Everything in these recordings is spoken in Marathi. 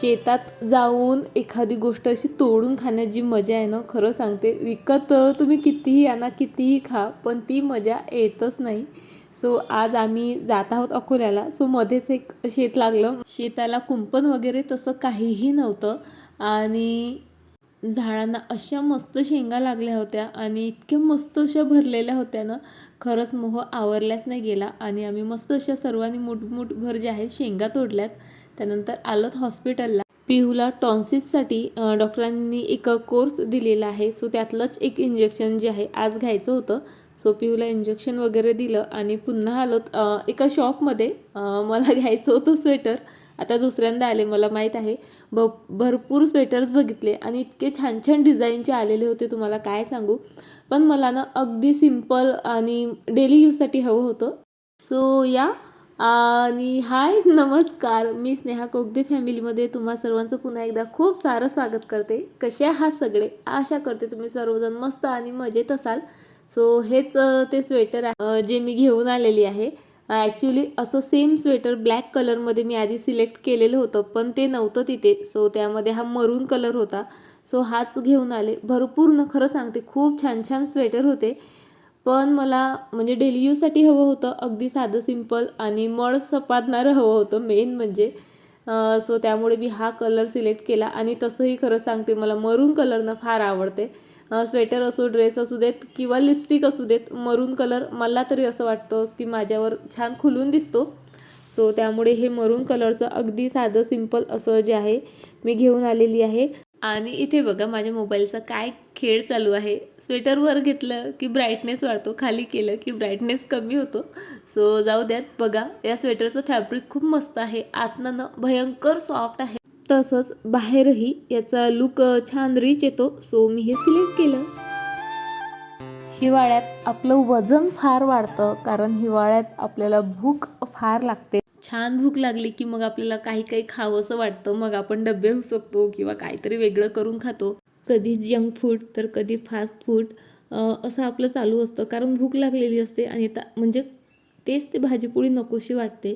शेतात जाऊन एखादी गोष्ट अशी तोडून खाण्यात जी मजा आहे ना खरं सांगते विकत तुम्ही कितीही आणा कितीही खा पण ती मजा येतच नाही. सो आज आम्ही जात आहोत अकोल्याला. सो मध्येच एक शेत लागलं. शेताला कुंपण वगैरे तसं काहीही नव्हतं. आणि झाडांना अशा मस्त शेंगा लागल्या होत्या आणि इतक्या मस्त अशा भरलेल्या होत्या ना खरंच मोह आवरल्याच नाही गेला. आणि आम्ही मस्त अशा सर्वांनी मुठमुठभर जे आहेत शेंगा तोडल्यात. त्यानंतर आलोत हॉस्पिटलला पिहूला टॉन्सिससाठी डॉक्टरांनी एक कोर्स दिलेला आहे. सो त्यातलंच एक इंजेक्शन जे आहे आज घ्यायचं होतं. सो पिहूला इंजेक्शन वगैरे दिलं आणि पुन्हा आलोत एका शॉपमध्ये. मला घ्यायचं होतं स्वेटर. आता दुसऱ्यांदा आले मला माहीत आहे. भ भरपूर स्वेटर्स बघितले आणि इतके छान छान डिझाईनचे आलेले होते तुम्हाला काय सांगू? पण मला ना अगदी सिंपल आणि डेली यूजसाठी हवं होतं. सो या आणि हाय नमस्कार. मी स्नेहा कोगदे फॅमिलीमध्ये तुम्हा सर्वांचं पुन्हा एकदा खूप सारं स्वागत करते. कसे आहात सगळे? आशा करते तुम्ही सर्वजण मस्त आणि मजेत असाल. सो हेच ते स्वेटर आहे जे मी घेऊन आलेली आहे. ॲक्च्युली असं सेम स्वेटर ब्लॅक कलरमध्ये मी आधी सिलेक्ट केलेलं होतं पण ते नव्हतं तिथे. सो त्यामध्ये हा मरून कलर होता. सो हाच घेऊन आले. भरपूर न खरं सांगते खूप छान छान स्वेटर होते. पण मला म्हणजे डेली यूजसाठी हवं होतं अगदी साधं सिंपल आणि मळ सपादणारं हवं होतं मेन म्हणजे. सो त्यामुळे मी हा कलर सिलेक्ट केला आणि तसंही खरं सांगते मला मरून कलरनं फार आवडते. स्वेटर असो ड्रेस असू देत किंवा लिपस्टिक असू देत मरून कलर मला तरी असं वाटतं की माझ्यावर छान खुलून दिसतो. सो त्यामुळे हे मरून कलरचं अगदी साधं सिंपल असं जे आहे मी घेऊन आलेली आहे. आणि इथे बघा माझ्या मोबाईलचा काय खेळ चालू आहे. स्वेटर वर घेतलं की ब्राईटनेस वाढतो खाली केलं की ब्राईटनेस कमी होतो. सो जाऊ द्यात. बघा या स्वेटरचं फॅब्रिक खूप मस्त आहे. आतनं भयंकर सॉफ्ट आहे. तसंच बाहेरही याचा लुक छान रिच येतो. सो मी हे सिलेक्ट केलं. हिवाळ्यात आपलं वजन फार वाढतं कारण हिवाळ्यात आपल्याला भूक फार लागते. छान भूक लागली की मग आपल्याला काही काही खावंसं वाटतं. मग आपण डबे होऊ शकतो किंवा काहीतरी वेगळं करून खातो. कधी जंक फूड तर कधी फास्ट फूड असं आपलं चालू असतं. कारण भूक लागलेली असते आणि ता म्हणजे तेच ते भाजीपोळी नकोशी वाटते.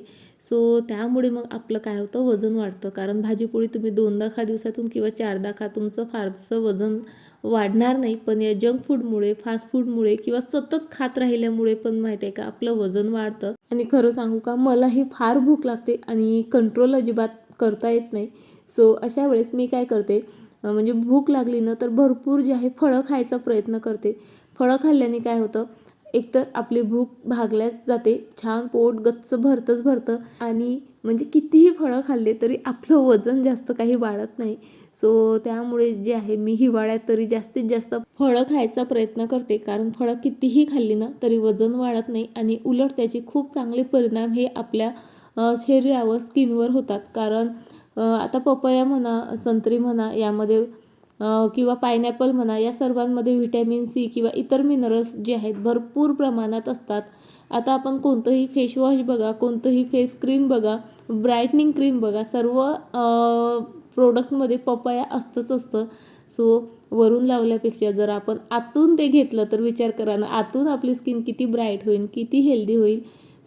सो त्यामुळे मग आपलं काय होतं? वजन वाढतं. कारण भाजीपोळी तुम्ही दोनदा खा दिवसातून किंवा चारदा खा तुमचं फारसं वजन वाढणार नाही. पण या जंक फूडमुळे फास्ट फूडमुळे किंवा सतत खात राहिल्यामुळे पण माहिती आहे का? आपलं वजन वाढतं. आणि खरं सांगू का? मलाही फार भूक लागते आणि कंट्रोल अजिबात करता येत नाही. सो अशा वेळेस मी काय करते? म्हणजे भूक लागली ना तर भरपूर जे आहे फळं खायचा प्रयत्न करते. फळं खाल्ल्याने काय होतं एकतर आपली भूक भागल्याच जाते छान पोट गच्च भरतंच भरतं आणि म्हणजे कितीही फळं खाल्ले तरी आपलं वजन जास्त काही वाढत नाही. सो त्यामुळे जे आहे मी हिवाळ्यात तरी जास्तीत जास्त फळं खायचा प्रयत्न करते. कारण फळं कितीही खाल्ली ना तरी वजन वाढत नाही आणि उलट त्याचे खूप चांगले परिणाम हे आपल्या शरीरावर स्किनवर होतात. कारण आता पपया म्हणा संत्री म्हणा यामध्ये किंवा पायनॅपल म्हणा या सर्वांमध्ये व्हिटॅमिन सी किंवा इतर मिनरल्स जे आहेत भरपूर प्रमाणात असतात. आता आपण कोणतंही फेसवॉश बघा कोणतंही फेस क्रीम बघा ब्राईटनिंग क्रीम बघा सर्व प्रोडक्टमध्ये पपया असतंच असतं. सो वरून लावल्यापेक्षा जर आपण आतून ते घेतलं तर विचार करा ना आतून आपली स्किन किती ब्राईट होईल किती हेल्दी होईल.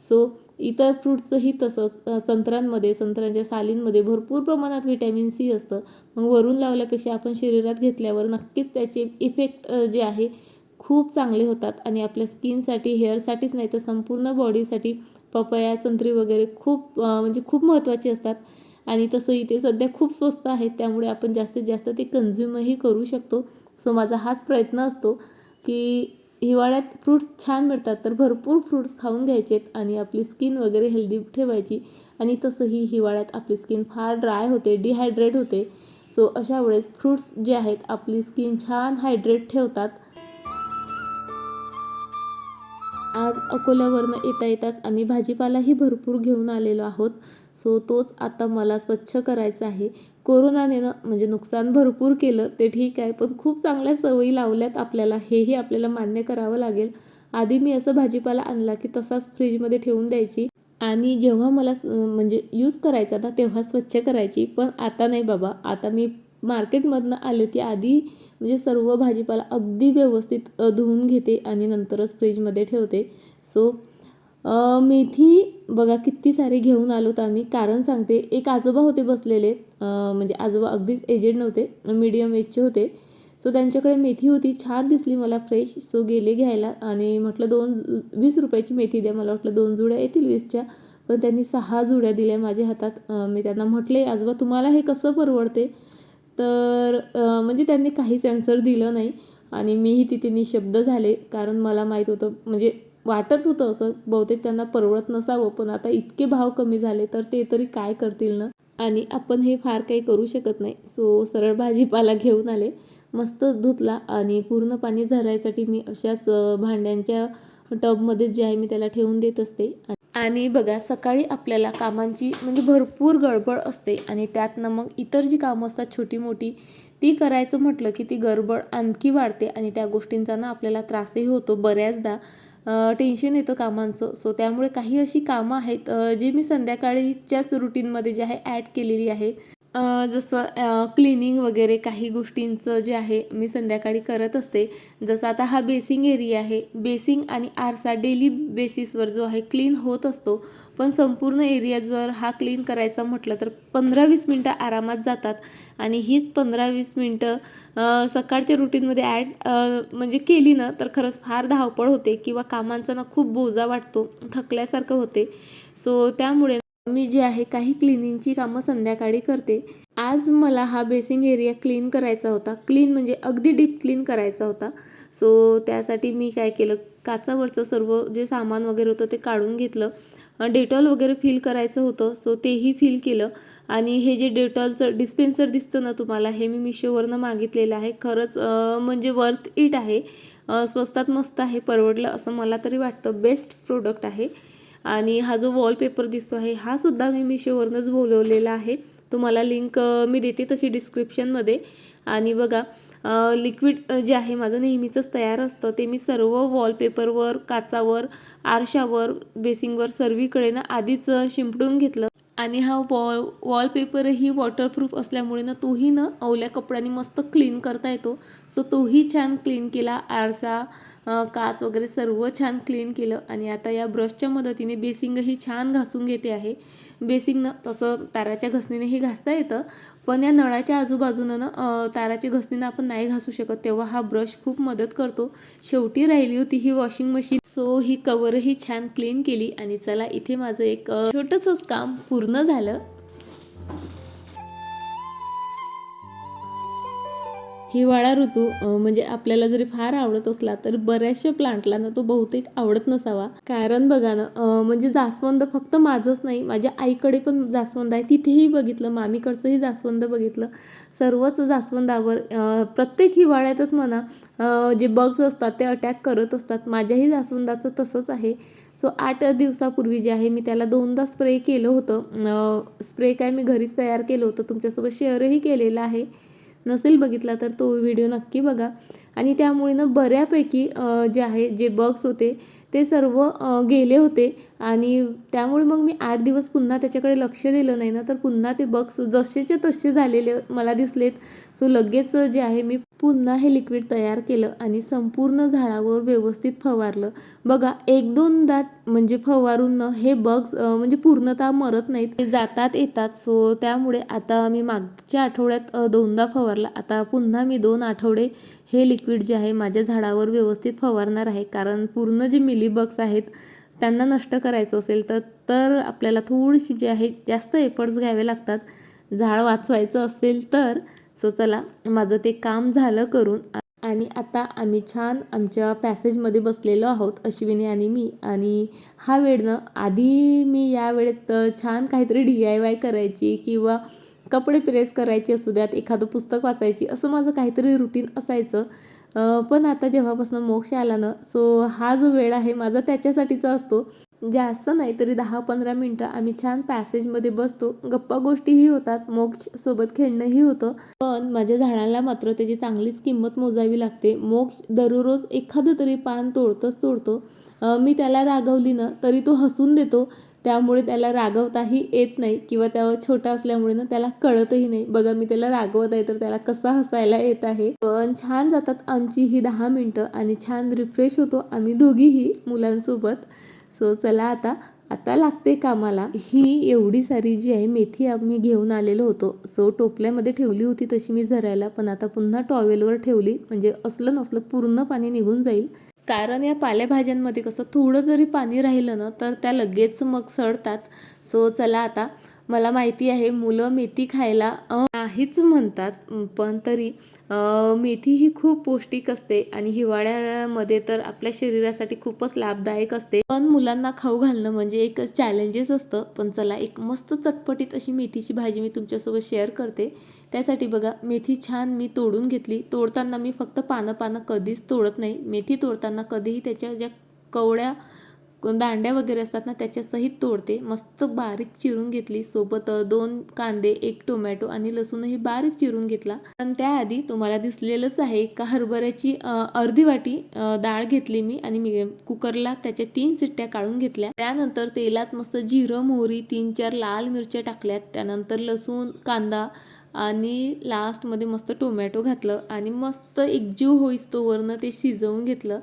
सो इतर फ्रूटचंही तसंच संत्र्यांमध्ये संत्र्यांच्या सालींमध्ये भरपूर प्रमाणात व्हिटॅमिन सी असतं. मग वरून लावल्यापेक्षा आपण शरीरात घेतल्यावर नक्कीच त्याचे इफेक्ट जे आहे खूप चांगले होतात. आणि आपल्या स्किनसाठी हेअरसाठीच नाही तर संपूर्ण बॉडीसाठी पपया संत्री वगैरे खूप म्हणजे खूप महत्त्वाचे असतात. आणि तसं इथे सध्या खूप स्वस्त आहेत त्यामुळे आपण जास्तीत जास्त ते कन्झ्युमही करू शकतो. सो माझा हाच प्रयत्न असतो की हिवाळ्यात फ्रूट्स छान मिळतात तर भरपूर फ्रूट्स खाऊन घ्यायचेत आणि आपली स्किन वगैरे हेल्दी ठेवायची. आणि तसंही हिवाळ्यात आपली स्किन फार ड्राय होते डिहायड्रेट होते. सो अशा वेळेस फ्रूट्स जे आहेत आपली स्किन छान हायड्रेट ठेवतात. आज अकोल्यावरनं येता येताच आम्ही भाजीपालाही भरपूर घेऊन आलेलो आहोत. सो तोच आता मला स्वच्छ करायचा आहे. कोरोनाने ना म्हणजे नुकसान भरपूर केलं ते ठीक आहे पण खूप चांगल्या सवयी लावल्यात आपल्याला. हेही आपल्याला मान्य करावं लागेल. आधी मी असं भाजीपाला आणला की तसाच फ्रीजमध्ये ठेवून द्यायची. आणि जेव्हा मला म्हणजे यूज करायचा ना तेव्हा स्वच्छ करायची. पण आता नाही बाबा. आता मी मार्केटमधनं आले की आधी म्हणजे सर्व भाजीपाला अगदी व्यवस्थित धुवून घेते आणि नंतरच फ्रीजमध्ये ठेवते. सो मेथी बघा किती सारे घेऊन आलोत आम्ही. कारण सांगते एक आजोबा होते बसलेले. म्हणजे आजोबा अगदीच एजेड नव्हते मीडियम एजचे होते. सो त्यांच्याकडे मेथी होती. छान दिसली मला फ्रेश सो गेले घ्यायला. आणि म्हटलं दोन वीस रुपयाची मेथी द्या. मला वाटलं दोन जुड्या येतील वीसच्या. पण त्यांनी सहा जुड्या दिल्या माझ्या हातात. मी त्यांना म्हटले आजोबा तुम्हाला हे कसं परवडते? तर म्हणजे त्यांनी काहीच ॲन्सर दिलं नाही. आणि मीही तिथे निशब्द झाले. कारण मला माहीत होतं म्हणजे वाटत होतं असं. बहुतेक त्यांना परवडत नसावं पण आता इतके भाव कमी झाले तर ते तरी काय करतील ना? आणि आपण हे फार काही करू शकत नाही. सो सरळ भाजीपाला घेऊन आले. मस्त धुतला आणि पूर्ण पाणी झरायसाठी मी अशाच भांड्यांच्या टबमध्ये जे आहे मी त्याला ठेवून देत असते. आणि बघा सकाळी आपल्याला कामांची म्हणजे भरपूर गडबड असते आणि त्यातनं मग इतर जी कामं असतात छोटी मोठी ती करायचं म्हटलं की ती गडबड आणखी वाढते आणि त्या गोष्टींचा ना आपल्याला त्रासही होतो बऱ्याचदा. टेन्शन येतं कामांचं. सो त्यामुळे काही अशी कामं आहेत जी मी संध्याकाळीच्याच रुटीनमध्ये जे आहे ॲड केलेली आहेत. जसं क्लिनिंग वगैरे काही गोष्टींचं जे आहे मी संध्याकाळी करत असते. जसं आता हा बेसिंग एरिया आहे. बेसिंग आणि आरसा डेली बेसिसवर जो आहे क्लीन होत असतो. पण संपूर्ण एरिया जर हा क्लीन करायचा म्हटलं तर पंधरा वीस मिनटं आरामात जातात. आणि हीच पंधरा वीस मिनटं सकाळच्या रुटीनमध्ये ॲड म्हणजे केली ना तर खरंच फार धावपळ होते किंवा कामांचा ना खूप बोजा वाटतो थकल्यासारखं होते. सो त्यामुळे मी जे आहे काही क्लिनिंगची कामं संध्याकाळी करते. आज मला हा बेसिंग एरिया क्लीन करायचा होता. क्लीन म्हणजे अगदी डीप क्लीन करायचा होता. सो त्यासाठी मी काय केलं? काचावरचं सर्व जे सामान वगैरे होतं ते काढून घेतलं. डेटॉल वगैरे फिल करायचं होतं. सो तेही फिल केलं. आणि हे जे डेटॉलचं डिस्पेन्सर दिसतं ना तुम्हाला हे मी मिशोवरनं मागितलेलं आहे. खरंच म्हणजे वर्थ इट आहे. स्वस्तात मस्त आहे परवडलं असं मला तरी वाटतं. बेस्ट प्रोडक्ट आहे. आणि हा जो वॉलपेपर दिसतो आहे हा सुद्धा मी मिशोवरूनच बोलवलेला आहे. तुम्हाला लिंक मी देते तशी डिस्क्रिप्शनमध्ये आणि बघा लिक्विड जे आहे माझं नेहमीचंच तयार असतं ते मी सर्व वॉलपेपरवर काचावर आरशावर बेसिंगवर सर्वीकडे ना आधीच शिंपडून घेतलं. आणि हा वॉल वॉलपेपरही वॉटरप्रूफ असल्यामुळे ना तोही ना ओल्या कपड्याने मस्त क्लीन करता येतो. सो तोही छान क्लीन केला. आरसा काच वगैरे सर्व छान क्लीन केलं. आणि आता या ब्रशच्या मदतीने बेसिंगही छान घासून घेते आहे. बेसिंगनं तसं ताराच्या घसणीनेही घासता येतं. पण या नळाच्या आजूबाजूनं ना ताराच्या घसणीनं आपण नाही घासू शकत. तेव्हा हा ब्रश खूप मदत करतो. शेवटी राहिली होती ही वॉशिंग मशीन सो ही कवर कवरही छान क्लीन केली आणि चला इथे माझं एक छोटंसंच काम पूर्ण झालं. हिवाळा ऋतू म्हणजे आपल्याला जरी फार आवडत असला तर बऱ्याचशा प्लांटला ना तो बहुतेक आवडत नसावा. कारण बघा ना म्हणजे जास्वंद फक्त माझंच नाही माझ्या आईकडे पण जास्वंद आहे. तिथेही बघितलं मामीकडचंही जास्वंद बघितलं. सर्वच जास्वंदावर प्रत्येक हिवाळ्यातच म्हणा जे बग्स असतात ते अटॅक करत असतात. माझ्याही जास्वंदाचं तसंच आहे. सो आठ दिवसापूर्वी जे आहे मी त्याला दोनदा स्प्रे केलं होतं. स्प्रे काय मी घरीच तयार केलं होतं. तुमच्यासोबत शेअरही केलेलं आहे. नसेल बघितला तर तो व्हिडिओ नक्की बघा. आणि त्यामुळे ना बऱ्यापैकी जे आहे जे बग्स होते ते सर्व गेले होते. आणि त्यामुळे मग मी आठ दिवस पुन्हा त्याच्याकडे लक्ष दिलं नाही ना तर पुन्हा ते बग्स जसेच्या तसे झालेले मला दिसलेत. सो लगेच जे आहे मी पुन्हा हे लिक्विड तयार केलं आणि संपूर्ण झाडावर व्यवस्थित फवारलं. बघा एक दोनदा म्हणजे फवारून हे बग्स म्हणजे पूर्णतः मरत नाहीत. ते जातात येतात. सो त्यामुळे आता मी मागच्या आठवड्यात दोनदा फवारला. आता पुन्हा मी दोन आठवडे हे लिक्विड जे आहे माझ्या झाडावर व्यवस्थित फवारणार आहे. कारण पूर्ण जे मिलीबग्स आहेत त्यांना नष्ट करायचं असेल तर तर आपल्याला थोडीशी जे आहे जास्त एफर्ट्स घ्यावे लागतात. झाड वाचवायचं असेल तर सो चला माझं ते काम झालं करून आणि आता आम्ही छान आमच्या पॅसेजमध्ये बसलेलो आहोत अश्विनी आणि मी. आणि हा वेळ ना आधी मी या वेळेत छान काहीतरी डी आय वाय करायची किंवा कपडे प्रेस करायचे असू द्यात एखादं पुस्तक वाचायची असं माझं काहीतरी रुटीन असायचं. पण आता जेव्हापासून मोक्ष आला ना सो हा जो वेळ आहे माझा त्याच्यासाठीचा असतो. जास्त नाही तरी दहा पंधरा मिनटं आम्ही छान पॅसेजमध्ये बसतो. गप्पा गोष्टीही होतात मोक्ष सोबत खेळणंही होतं. पण माझ्या झाडाला मात्र त्याची चांगलीच किंमत मोजावी लागते. मोक्ष दररोज एखादं तरी पान तोडतंच तोडतो. मी त्याला रागवली ना तरी तो हसून देतो. त्यामुळे त्याला रागवताही येत नाही किंवा त्या छोटा असल्यामुळे ना त्याला कळतही नाही. बघा मी त्याला रागवत आहे तर त्याला कसा हसायला येत आहे? पण छान जातात आमची ही दहा मिनटं आणि छान रिफ्रेश होतो आम्ही दोघीही मुलांसोबत. सो चला आता आता लागते कामाला. ही एवढी सारी जी आहे मेथी आम्ही घेऊन आलेलो होतो. सो टोपल्यामध्ये ठेवली होती तशी मी झरायला पण आता पुन्हा टॉवेलवर ठेवली. म्हणजे असलं नसलं पूर्ण पाणी निघून जाईल. कारण या पालेभाज्यांमध्ये कसं थोडं जरी पाणी राहिलं ना तर त्या लगेच मग सडतात. सो चला आता मला माहिती आहे मुलं मेथी खायला नाहीच म्हणतात पण तरी मेथी ही खूप पौष्टिक असते आणि हिवाळ्यामध्ये तर आपल्या शरीरासाठी खूपच लाभदायक असते. पण मुलांना खाऊ घालणं म्हणजे एक चॅलेंजेस असतं. पण चला एक मस्त चटपटीत अशी मेथीची भाजी मी तुमच्यासोबत शेअर करते. त्यासाठी बघा मेथी छान मी तोडून घेतली. तोडताना मी फक्त पानं पानं कधीच तोडत नाही. मेथी तोडताना कधीही त्याच्या ज्या कवड्या दांड्या वगैरे असतात ना त्याच्यासहित तोडते. मस्त बारीक चिरून घेतली सोबत दोन कांदे एक टोमॅटो आणि लसूणही बारीक चिरून घेतला. पण त्याआधी तुम्हाला दिसलेलंच आहे का हरभऱ्याची अर्धी वाटी डाळ घेतली मी आणि मी कुकरला त्याच्या तीन सिट्ट्या काढून घेतल्या. त्यानंतर तेलात मस्त जिरं मोहरी तीन चार लाल मिरच्या टाकल्यात. त्यानंतर लसूण कांदा आणि लास्टमध्ये मस्त टोमॅटो घातलं आणि मस्त एकजीव होईस्तोवरनं ते शिजवून घेतलं.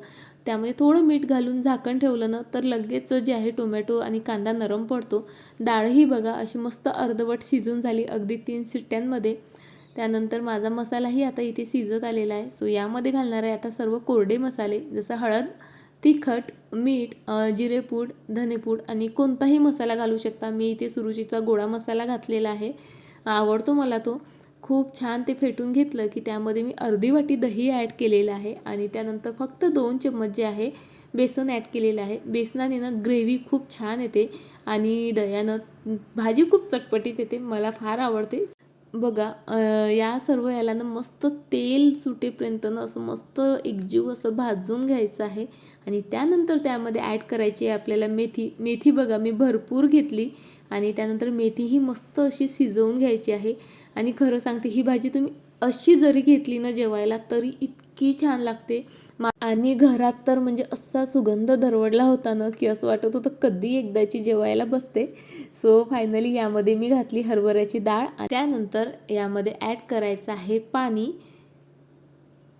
त्यामध्ये थोडं मीठ घालून झाकण ठेवलं ना तर लगेच जे आहे टोमॅटो आणि कांदा नरम पडतो. डाळही बघा अशी मस्त अर्धवट शिजून झाली अगदी तीन सिट्ट्यांमध्ये त्यानंतर माझा मसालाही आता इथे शिजत आलेला आहे. सो यामध्ये घालणार आहे आता सर्व कोरडे मसाले जसं हळद तिखट मीठ जिरेपूड धनेपूड आणि कोणताही मसाला घालू शकता. मी इथे सुरुचीचा गोडा मसाला घातलेला आहे. आवडतो मला तो. खूप छान ते फेटून घेतलं की त्यामध्ये मी अर्धी वाटी दही ॲड केलेलं आहे आणि त्यानंतर फक्त दोन चम्मच जे आहे बेसन ॲड केलेलं आहे. बेसनाने ना ग्रेव्ही खूप छान येते आणि दह्यानं भाजी खूप चटपटीत येते मला फार आवडते. बघा या सर्व याला ना मस्त तेल सुटेपर्यंत ना असं मस्त एकजीव असं भाजून घ्यायचं आहे. आणि त्यानंतर त्यामध्ये ॲड करायची आहे आपल्याला मेथी. मेथी बघा मी भरपूर घेतली. आणि त्यानंतर मेथी ही मस्त अशी शिजवून घ्यायची आहे. आणि खरं सांगते ही भाजी तुम्ही अशी जरी घेतली ना जेवायला तरी इतकी छान लागते. आणि घरात तर म्हणजे असा सुगंध दरवडला होता ना की असं वाटत होतं कधी एकदाची जेवायला बसते. सो फायनली यामध्ये मी घातली हरभऱ्याची डाळ आणि त्यानंतर यामध्ये ॲड करायचं आहे पाणी.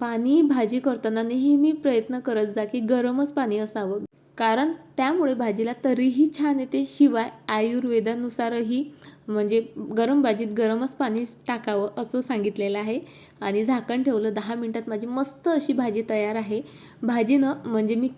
पाणी भाजी करताना नेहमी प्रयत्न करत जा की गरमच पाणी असावं. कारण त्यामुळे भाजीला तरीही छान येते. शिवाय आयुर्वेदानुसारही म्हणजे गरम भाजीत गरमच पाणी टाकावं असं सांगितलेलं आहे. आणि झाकण ठेवलं दहा मिनटात माझी मस्त अशी भाजी तयार आहे. भाजीनं म्हणजे मी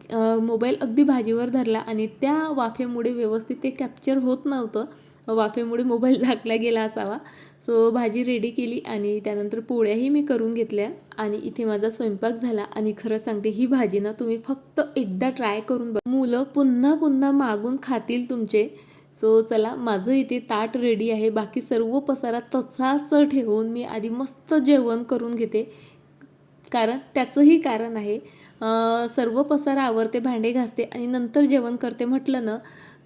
मोबाईल अगदी भाजीवर धरला आणि त्या वाफेमुळे व्यवस्थित ते कॅप्चर होत नव्हतं. वाफेमुळे मोबाईल लागला गेला असावा. सो भाजी रेडी केली आणि त्यानंतर पोळ्याही मी करून घेतल्या आणि इथे माझा स्वयंपाक झाला आणि खरं सांगते ही भाजी ना तुम्ही फक्त एकदा ट्राय करून बघा. मुलं पुन्हा पुन्हा मागून खातील तुमचे. सो चला माझं इथे ताट रेडी आहे. बाकी सर्व पसारा तसाच ठेवून मी आधी मस्त जेवण करून घेते. कारण त्याचंही कारण आहे सर्व पसारा आवरते भांडे घासते आणि नंतर जेवण करते म्हटलं ना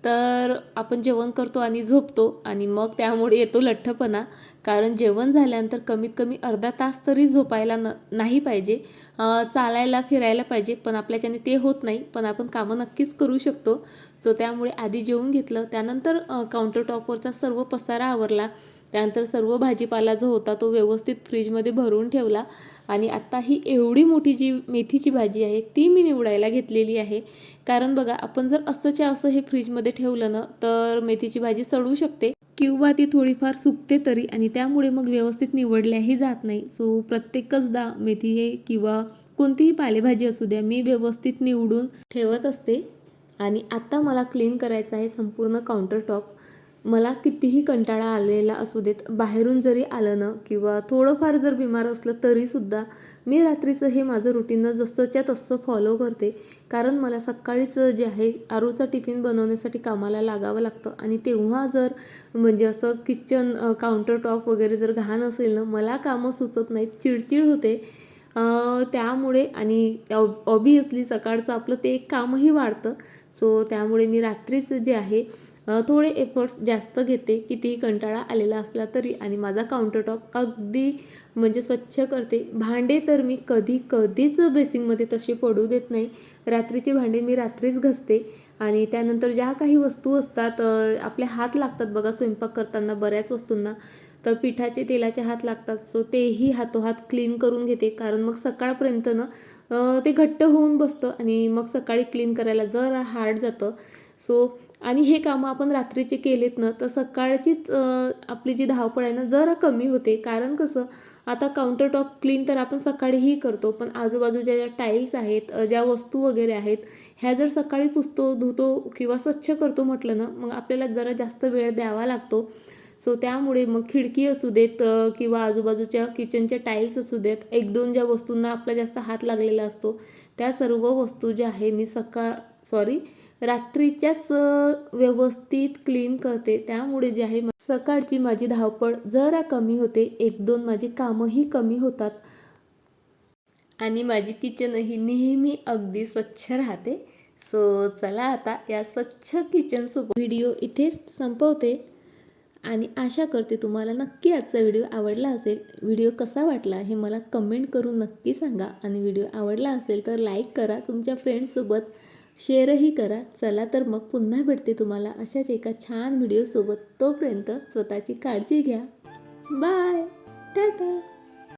तर आपण जेवण करतो आणि झोपतो आणि मग त्यामुळे येतो लठ्ठपणा. कारण जेवण झाल्यानंतर कमीत कमी अर्धा तास तरी झोपायला न नाही पाहिजे. चालायला फिरायला पाहिजे. पण आपल्याच्याने ते होत नाही. पण आपण कामं नक्कीच करू शकतो. सो त्यामुळे आधी जेवून घेतलं. त्यानंतर काउंटर टॉपवरचा सर्व पसारा आवरला. त्यानंतर सर्व भाजीपाला जो होता तो व्यवस्थित फ्रीजमध्ये भरून ठेवला. आणि आत्ता ही एवढी मोठी जी मेथीची भाजी आहे ती मी निवडायला घेतलेली आहे. कारण बघा आपण जर असंच्या असं हे फ्रीजमध्ये ठेवलं ना तर मेथीची भाजी सडू शकते. किंवा ती थोडीफार सुकते तरी आणि त्यामुळे मग व्यवस्थित निवडल्याही जात नाही. सो प्रत्येकचदा मेथी हे किंवा कोणतीही पालेभाजी असू द्या मी व्यवस्थित निवडून ठेवत असते. आणि आत्ता मला क्लीन करायचं आहे संपूर्ण काउंटर टॉप. मला कितीही कंटाळा आलेला असू देत बाहेरून जरी आलं ना किंवा थोडंफार जर बिमार असलं तरीसुद्धा मी रात्रीचं हे माझं रुटीन जसंच्या तसं फॉलो करते. कारण मला सकाळीच जे आहे आरूचा टिफिन बनवण्यासाठी कामाला लागावं लागतं. आणि तेव्हा जर म्हणजे असं किचन काउंटर टॉप वगैरे जर घाण असेल ना मला कामं सुचत नाहीत चिडचिड होते. त्यामुळे आणि ऑबियसली सकाळचं आपलं ते एक कामही वाढतं. सो त्यामुळे मी रात्रीच जे आहे थोडे एफर्ट्स जास्त घेते कितीही कंटाळा आलेला असला तरी आणि माझा काउंटरटॉप अगदी म्हणजे स्वच्छ करते. भांडे तर मी कधी कधीच बेसिंगमध्ये तसे पडू देत नाही. रात्रीचे भांडे मी रात्रीच घसते आणि त्यानंतर ज्या काही वस्तू असतात आपले हात लागतात बघा स्वयंपाक करताना बऱ्याच वस्तूंना. तर पिठाचे तेलाचे हात लागतात सो तेही हातोहात क्लीन करून घेते. कारण मग सकाळपर्यंत ना ते घट्ट होऊन बसतं आणि मग सकाळी क्लीन करायला जरा हार्ड जातं. सो आणि हे कामं आपण रात्रीचे केलेत ना तर सकाळचीच आपली जी धावपळ आहे ना जरा कमी होते. कारण कसं आता काउंटर टॉप क्लीन तर आपण सकाळीही करतो पण आजूबाजूच्या ज्या टाईल्स आहेत ज्या वस्तू वगैरे आहेत ह्या जर सकाळी पुसतो धुतो किंवा स्वच्छ करतो म्हटलं ना मग आपल्याला जरा जास्त वेळ द्यावा लागतो. सो त्यामुळे मग खिडकी असू देत किंवा आजूबाजूच्या किचनच्या टाईल्स असू देत एक दोन ज्या वस्तूंना आपला जास्त हात लागलेला असतो त्या सर्व वस्तू ज्या आहे मी सकाळ सॉरी रात्रीच्याच व्यवस्थित क्लीन करते. त्यामुळे जे आहे सकाळची माझी धावपळ जरा कमी होते. एक दोन माझी कामंही कमी होतात. आणि माझी किचनही नेहमी अगदी स्वच्छ राहते. सो चला आता या स्वच्छ किचनसोबत व्हिडिओ इथेच संपवते. आणि आशा करते तुम्हाला नक्की आजचा व्हिडिओ आवडला असेल. व्हिडिओ कसा वाटला हे मला कमेंट करून नक्की सांगा. आणि व्हिडिओ आवडला असेल तर लाईक करा. तुमच्या फ्रेंड्ससोबत शेअरही करा. चला तर मग पुन्हा भेटते तुम्हाला अशाच एका छान व्हिडिओसोबत तोपर्यंत स्वतःची काळजी घ्या. बाय टाटा